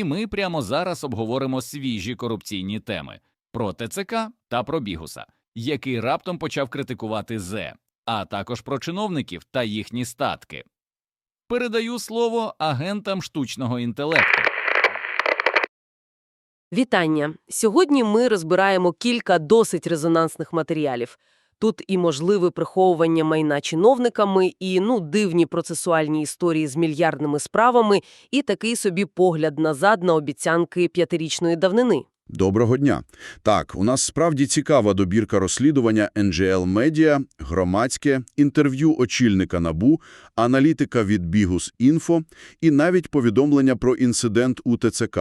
І ми прямо зараз обговоримо свіжі корупційні теми про ТЦК та про Бігуса, який раптом почав критикувати Зе, а також про чиновників та їхні статки. Передаю слово агентам штучного інтелекту. Вітання! Сьогодні ми розбираємо кілька досить резонансних матеріалів. Тут і можливе приховування майна чиновниками, і ну дивні процесуальні історії з мільярдними справами, і такий собі погляд назад на обіцянки п'ятирічної давнини. Доброго дня. Так, у нас справді цікава добірка розслідування NGL Media, громадське, інтерв'ю очільника НАБУ, аналітика від Бігус Інфо і навіть повідомлення про інцидент у ТЦК.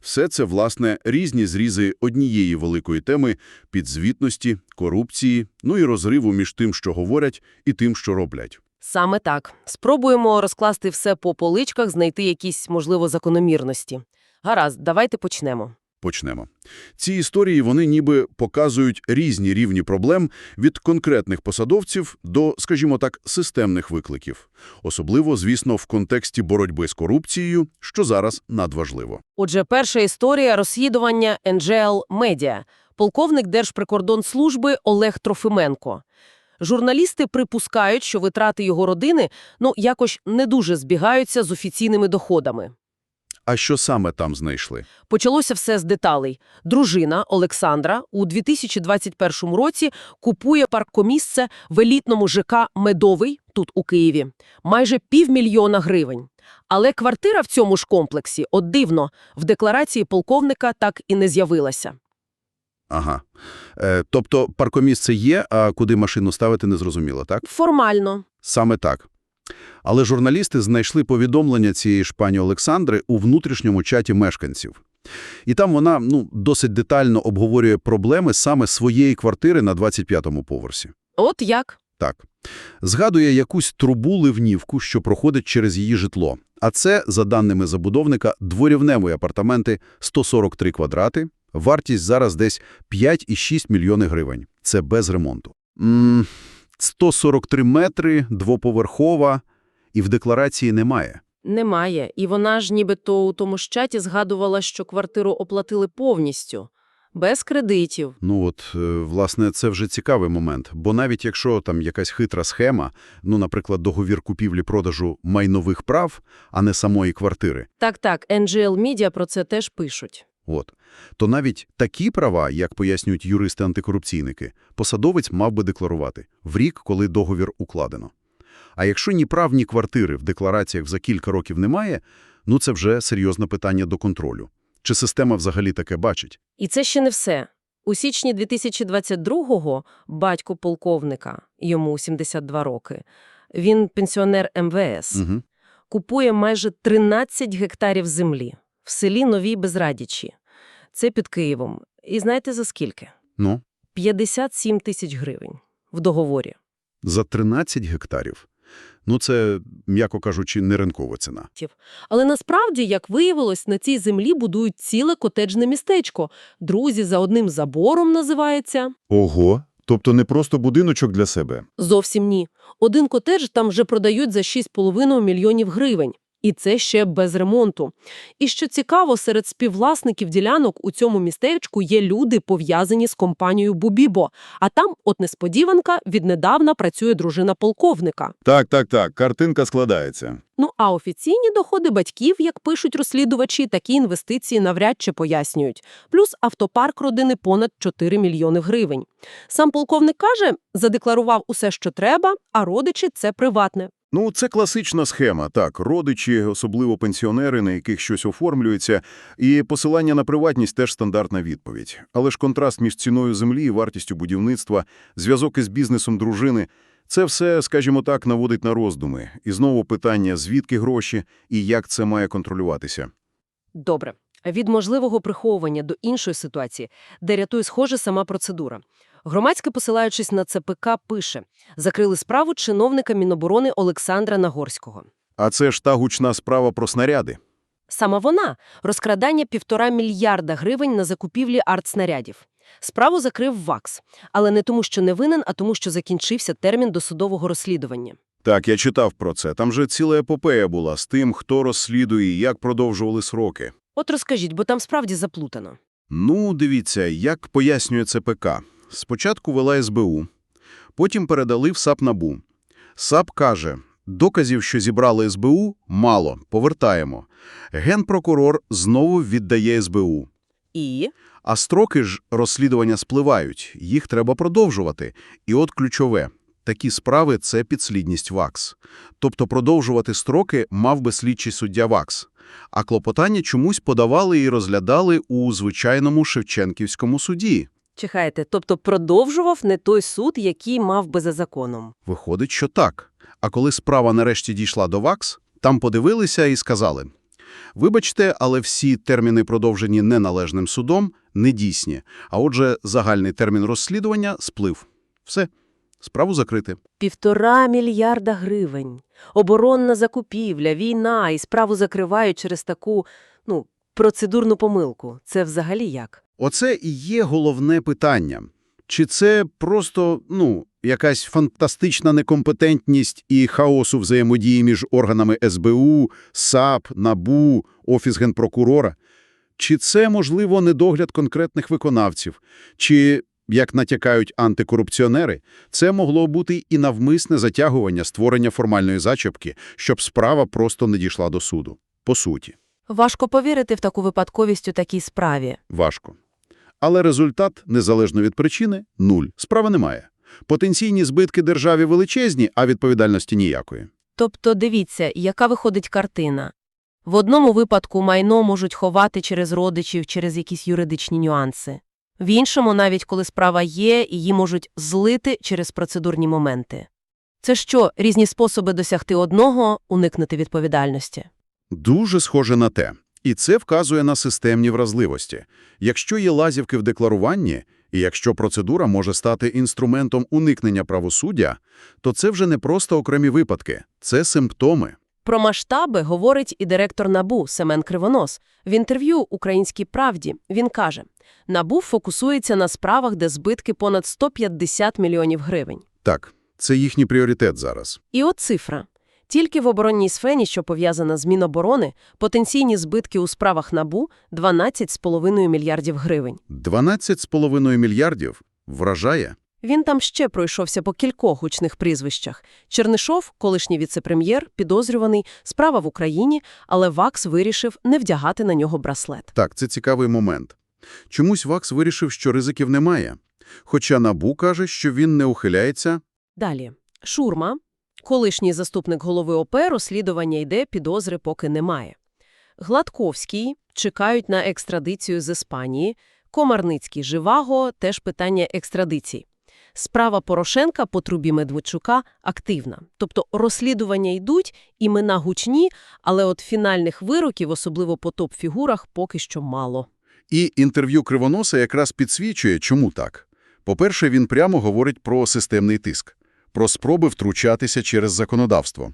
Все це, власне, різні зрізи однієї великої теми – підзвітності, корупції, ну і розриву між тим, що говорять, і тим, що роблять. Саме так. Спробуємо розкласти все по поличках, знайти якісь, можливо, закономірності. Гаразд, давайте почнемо. Почнемо. Ці історії, вони ніби показують різні рівні проблем від конкретних посадовців до, скажімо так, системних викликів. Особливо, звісно, в контексті боротьби з корупцією, що зараз надважливо. Отже, перша історія – розслідування NGL Media. Полковник Держприкордонслужби Олег Трофименко. Журналісти припускають, що витрати його родини ну якось не дуже збігаються з офіційними доходами. А що саме там знайшли? Почалося все з деталей. Дружина Олександра у 2021 році купує паркомісце в елітному ЖК «Медовий» тут у Києві. Майже півмільйона гривень. Але квартира в цьому ж комплексі, от дивно, в декларації полковника так і не з'явилася. Ага. Е, тобто паркомісце є, а куди машину ставити не зрозуміло, так? Формально. Саме так. Але журналісти знайшли повідомлення цієї ж пані Олександри у внутрішньому чаті мешканців. І там вона ну, досить детально обговорює проблеми саме своєї квартири на 25-му поверсі. От як? Так. Згадує якусь трубу-ливнівку, що проходить через її житло. А це, за даними забудовника, дворівневі апартаменти 143 квадрати. Вартість зараз десь 5,6 мільйони гривень. Це без ремонту. М 143 метри, двоповерхова, і в декларації немає. Немає. І вона ж нібито у тому ж чаті згадувала, що квартиру оплатили повністю. Без кредитів. Ну от, е, власне, це вже цікавий момент. Бо навіть якщо там якась хитра схема, ну, наприклад, договір купівлі-продажу майнових прав, а не самої квартири, Так-так, NGL Media про це теж пишуть. От. То навіть такі права, як пояснюють юристи-антикорупційники, посадовець мав би декларувати в рік, коли договір укладено. А якщо ні прав, ні квартири в деклараціях за кілька років немає, ну це вже серйозне питання до контролю. Чи система взагалі таке бачить? І це ще не все. У січні 2022-го батько полковника, йому 72 роки, він пенсіонер МВС, Угу. купує майже 13 гектарів землі в селі Новій Безрадічі. Це під Києвом. І знаєте за скільки? Ну, 57 тисяч гривень в договорі. за 13 гектарів. Ну це, м'яко кажучи, не ринкова ціна. Але насправді, як виявилось, на цій землі будують ціле котеджне містечко. Друзі за одним забором називається. Ого, тобто не просто будиночок для себе. Зовсім ні. Один котедж там вже продають за 6,5 мільйонів гривень. І це ще без ремонту. І що цікаво, серед співвласників ділянок у цьому містечку є люди, пов'язані з компанією Бубібо. А там, от несподіванка, віднедавна працює дружина полковника. Так, так, так, картинка складається. Ну а офіційні доходи батьків, як пишуть розслідувачі, такі інвестиції навряд чи пояснюють. Плюс автопарк родини понад 4 мільйони гривень. Сам полковник каже, задекларував усе, що треба, а родичі – це приватне. Ну, це класична схема, так, родичі, особливо пенсіонери, на яких щось оформлюється, і посилання на приватність теж стандартна відповідь. Але ж контраст між ціною землі і вартістю будівництва, зв'язок із бізнесом дружини – це все, скажімо так, наводить на роздуми. І знову питання, звідки гроші і як це має контролюватися. Добре. Від можливого приховування до іншої ситуації, де рятує схоже сама процедура. Громадське, посилаючись на ЦПК, пише «Закрили справу чиновника Міноборони Олександра Нагорського». А це ж та гучна справа про снаряди. Саме вона – розкрадання півтора мільярда гривень на закупівлі артснарядів. Справу закрив ВАКС. Але не тому, що не винен, а тому, що закінчився термін досудового розслідування. Так, я читав про це. Там же ціла епопея була з тим, хто розслідує і як продовжували сроки. От розкажіть, бо там справді заплутано. Ну, дивіться, як пояснює ЦПК. Спочатку вела СБУ, потім передали в САП НАБУ. САП каже, доказів, що зібрали СБУ, мало, повертаємо. Генпрокурор знову віддає СБУ. І? А строки ж розслідування спливають, їх треба продовжувати. І от ключове. Такі справи – це підслідність ВАКС. Тобто продовжувати строки мав би слідчий суддя ВАКС. А клопотання чомусь подавали і розглядали у звичайному Шевченківському суді. Чекайте, тобто продовжував не той суд, який мав би за законом. Виходить, що так. А коли справа нарешті дійшла до ВАКС, там подивилися і сказали «Вибачте, але всі терміни, продовжені неналежним судом, недійсні, а отже, загальний термін розслідування сплив. Все, справу закрити. Півтора мільярда гривень. Оборонна закупівля, війна і справу закривають через таку, ну, процедурну помилку. Це взагалі як? Оце і є головне питання. Чи це просто, ну, якась фантастична некомпетентність і хаосу взаємодії між органами СБУ, САП, НАБУ, Офіс Генпрокурора? Чи це, можливо, недогляд конкретних виконавців? Чи, як натякають антикорупціонери, це могло бути і навмисне затягування створення формальної зачепки, щоб справа просто не дійшла до суду? По суті. Важко повірити в таку випадковість у такій справі. Важко. Але результат, незалежно від причини, нуль. Справи немає. Потенційні збитки державі величезні, а відповідальності ніякої. Тобто дивіться, яка виходить картина. В одному випадку майно можуть ховати через родичів, через якісь юридичні нюанси. В іншому, навіть коли справа є, її можуть злити через процедурні моменти. Це що, різні способи досягти одного – уникнути відповідальності? Дуже схоже на те. І це вказує на системні вразливості. Якщо є лазівки в декларуванні, і якщо процедура може стати інструментом уникнення правосуддя, то це вже не просто окремі випадки, це симптоми. Про масштаби говорить і директор НАБУ Семен Кривонос. В інтерв'ю «Українській правді» він каже, НАБУ фокусується на справах, де збитки понад 150 мільйонів гривень. Так, це їхній пріоритет зараз. І от цифра. Тільки в оборонній сфері, що пов'язана з Міноборони, потенційні збитки у справах НАБУ – 12,5 мільярдів гривень. 12,5 мільярдів вражає. Він там ще пройшовся по кількох гучних прізвищах. Чернишов, колишній віцепрем'єр, підозрюваний, справа в Україні, але ВАКС вирішив не вдягати на нього браслет. Так, це цікавий момент. Чомусь ВАКС вирішив, що ризиків немає. Хоча НАБУ каже, що він не ухиляється. Далі. Шурма, колишній заступник голови ОП, розслідування йде, підозри поки немає. Гладковський чекають на екстрадицію з Іспанії. Комарницький, Живаго – теж питання екстрадиції. Справа Порошенка по трубі Медведчука активна. Тобто розслідування йдуть, імена гучні, але от фінальних вироків, особливо по топ-фігурах, поки що мало. І інтерв'ю Кривоноса якраз підсвічує, чому так. По-перше, він прямо говорить про системний тиск, про спроби втручатися через законодавство.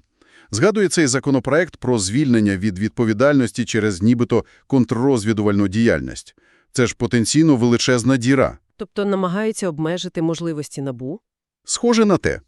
Згадує цей законопроект про звільнення від відповідальності через нібито контррозвідувальну діяльність. Це ж потенційно величезна діра. Тобто намагаються обмежити можливості НАБУ. Схоже на те.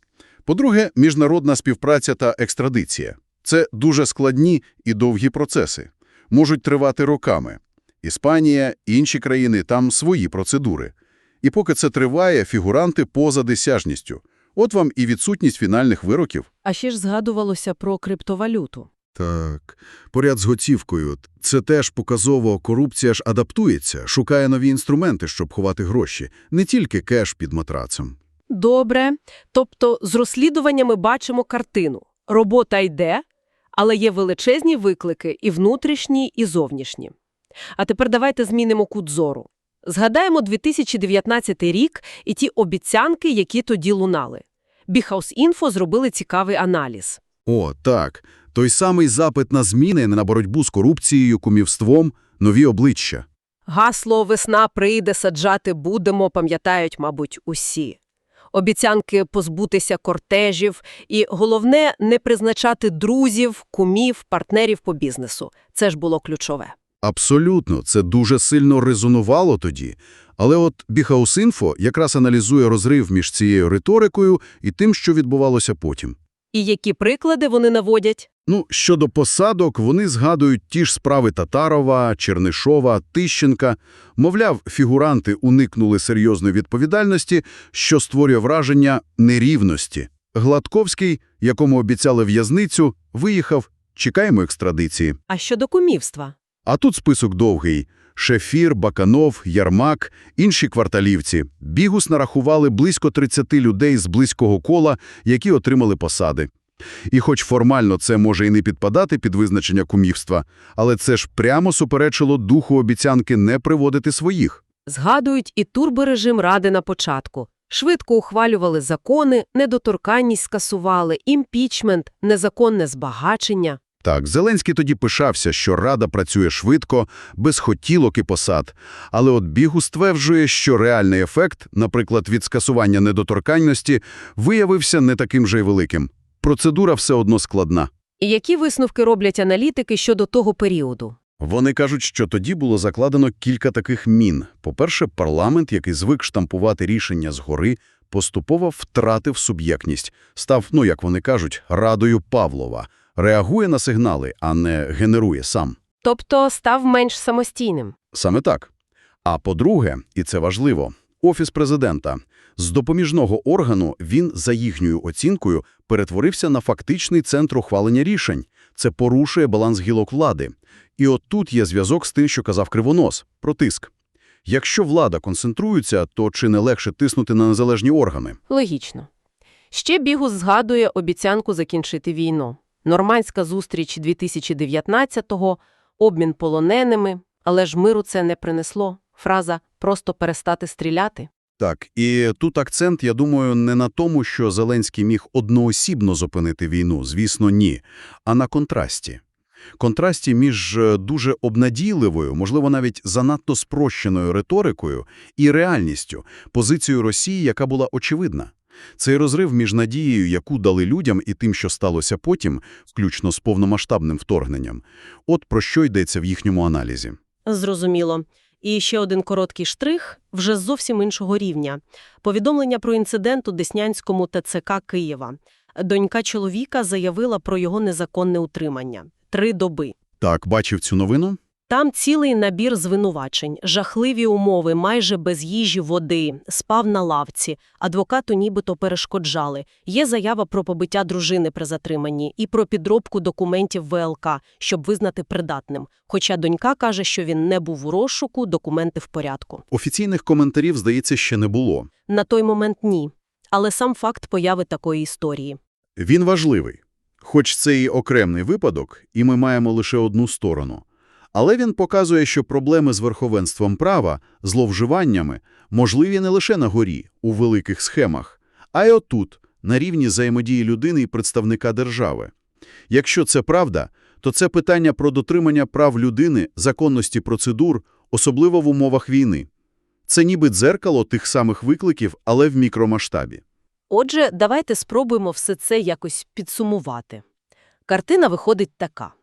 По-друге, міжнародна співпраця та екстрадиція. Це дуже складні і довгі процеси. Можуть тривати роками. Іспанія, інші країни – там свої процедури. І поки це триває, фігуранти поза досяжністю. От вам і відсутність фінальних вироків. А ще ж згадувалося про криптовалюту. Так, поряд з готівкою. Це теж показово, корупція ж адаптується, шукає нові інструменти, щоб ховати гроші, не тільки кеш під матрацем. Добре. Тобто з розслідуваннями бачимо картину. Робота йде, але є величезні виклики і внутрішні, і зовнішні. А тепер давайте змінимо кут зору. Згадаємо 2019 рік і ті обіцянки, які тоді лунали. Біхаус-інфо зробили цікавий аналіз. О, так. Той самий запит на зміни, на боротьбу з корупцією, кумівством, нові обличчя. Гасло «Весна прийде, саджати будемо» пам'ятають, мабуть, усі. Обіцянки позбутися кортежів і, головне, не призначати друзів, кумів, партнерів по бізнесу. Це ж було ключове. Абсолютно, це дуже сильно резонувало тоді. Але от Біхаус-інфо якраз аналізує розрив між цією риторикою і тим, що відбувалося потім. І які приклади вони наводять? Ну, щодо посадок, вони згадують ті ж справи Татарова, Чернишова, Тищенка. Мовляв, фігуранти уникнули серйозної відповідальності, що створює враження нерівності. Гладковський, якому обіцяли в'язницю, виїхав, чекаємо екстрадиції. А щодо кумівства? А тут список довгий. Шефір, Баканов, Ярмак, інші кварталівці. Бігус нарахували близько 30 людей з близького кола, які отримали посади. І хоч формально це може і не підпадати під визначення кумівства, але це ж прямо суперечило духу обіцянки не приводити своїх. Згадують і турборежим Ради на початку. Швидко ухвалювали закони, недоторканність скасували, імпічмент, незаконне збагачення. Так, Зеленський тоді пишався, що Рада працює швидко, без хотілок і посад. Але от Бігус стверджує, що реальний ефект, наприклад, від скасування недоторканності, виявився не таким же й великим. Процедура все одно складна. І які висновки роблять аналітики щодо того періоду? Вони кажуть, що тоді було закладено кілька таких мін. По-перше, парламент, який звик штампувати рішення згори, поступово втратив суб'єктність, став, ну як вони кажуть, радою Павлова, реагує на сигнали, а не генерує сам. Тобто став менш самостійним. Саме так. А по-друге, і це важливо, Офіс президента. З допоміжного органу він, за їхньою оцінкою, перетворився на фактичний центр ухвалення рішень. Це порушує баланс гілок влади. І от тут є зв'язок з тим, що казав Кривонос – про тиск. Якщо влада концентрується, то чи не легше тиснути на незалежні органи? Логічно. Ще Бігус згадує обіцянку закінчити війну. Нормандська зустріч 2019-го, обмін полоненими, але ж миру це не принесло. Фраза «просто перестати стріляти». Так, і тут акцент, я думаю, не на тому, що Зеленський міг одноосібно зупинити війну, звісно, ні, а на контрасті. Контрасті між е, дуже обнадійливою, можливо, навіть занадто спрощеною риторикою і реальністю, позицією Росії, яка була очевидна. Цей розрив між надією, яку дали людям, і тим, що сталося потім, включно з повномасштабним вторгненням, от про що йдеться в їхньому аналізі. Зрозуміло. І ще один короткий штрих вже з зовсім іншого рівня. Повідомлення про інцидент у Деснянському ТЦК Києва. Донька чоловіка заявила про його незаконне утримання. Три доби. Так, бачив цю новину? Там цілий набір звинувачень, жахливі умови, майже без їжі, води, спав на лавці, адвокату нібито перешкоджали. Є заява про побиття дружини при затриманні і про підробку документів ВЛК, щоб визнати придатним. Хоча донька каже, що він не був у розшуку, документи в порядку. Офіційних коментарів, здається, ще не було. На той момент ні. Але сам факт появи такої історії. Він важливий. Хоч це і окремий випадок, і ми маємо лише одну сторону. Але він показує, що проблеми з верховенством права, зловживаннями, можливі не лише на горі, у великих схемах, а й отут, на рівні взаємодії людини і представника держави. Якщо це правда, то це питання про дотримання прав людини, законності процедур, особливо в умовах війни. Це ніби дзеркало тих самих викликів, але в мікромасштабі. Отже, давайте спробуємо все це якось підсумувати. Картина виходить така.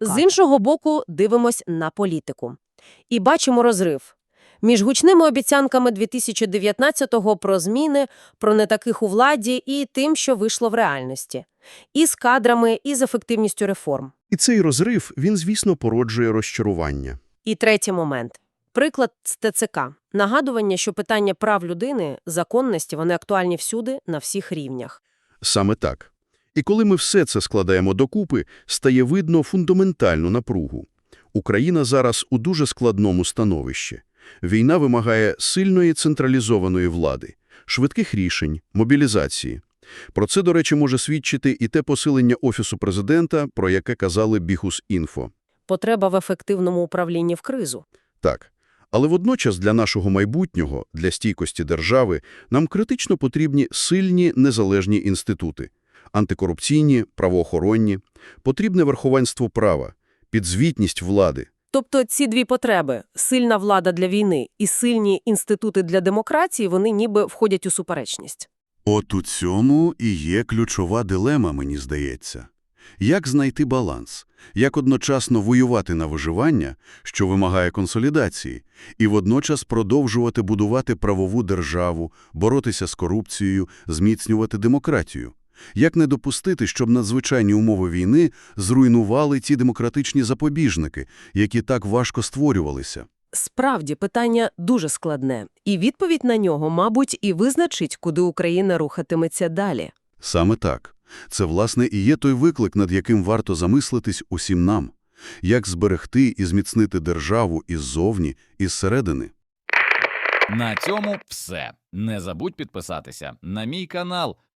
З іншого боку, дивимось на політику. І бачимо розрив. Між гучними обіцянками 2019-го про зміни, про не таких у владі і тим, що вийшло в реальності. І з кадрами, і з ефективністю реформ. І цей розрив, він, звісно, породжує розчарування. І третій момент. Приклад з ТЦК. Нагадування, що питання прав людини, законності, вони актуальні всюди, на всіх рівнях. Саме так. І коли ми все це складаємо докупи, стає видно фундаментальну напругу. Україна зараз у дуже складному становищі. Війна вимагає сильної централізованої влади, швидких рішень, мобілізації. Про це, до речі, може свідчити і те посилення Офісу президента, про яке казали Бігус.Інфо. Потреба в ефективному управлінні в кризу. Так. Але водночас для нашого майбутнього, для стійкості держави, нам критично потрібні сильні незалежні інститути. Антикорупційні, правоохоронні. Потрібне верховенство права, підзвітність влади. Тобто ці дві потреби – сильна влада для війни і сильні інститути для демократії – вони ніби входять у суперечність. От у цьому і є ключова дилема, мені здається. Як знайти баланс? Як одночасно воювати на виживання, що вимагає консолідації, і водночас продовжувати будувати правову державу, боротися з корупцією, зміцнювати демократію? Як не допустити, щоб надзвичайні умови війни зруйнували ті демократичні запобіжники, які так важко створювалися? Справді, питання дуже складне. І відповідь на нього, мабуть, і визначить, куди Україна рухатиметься далі. Саме так. Це, власне, і є той виклик, над яким варто замислитись усім нам. Як зберегти і зміцнити державу іззовні, і зсередини? На цьому все. Не забудь підписатися на мій канал,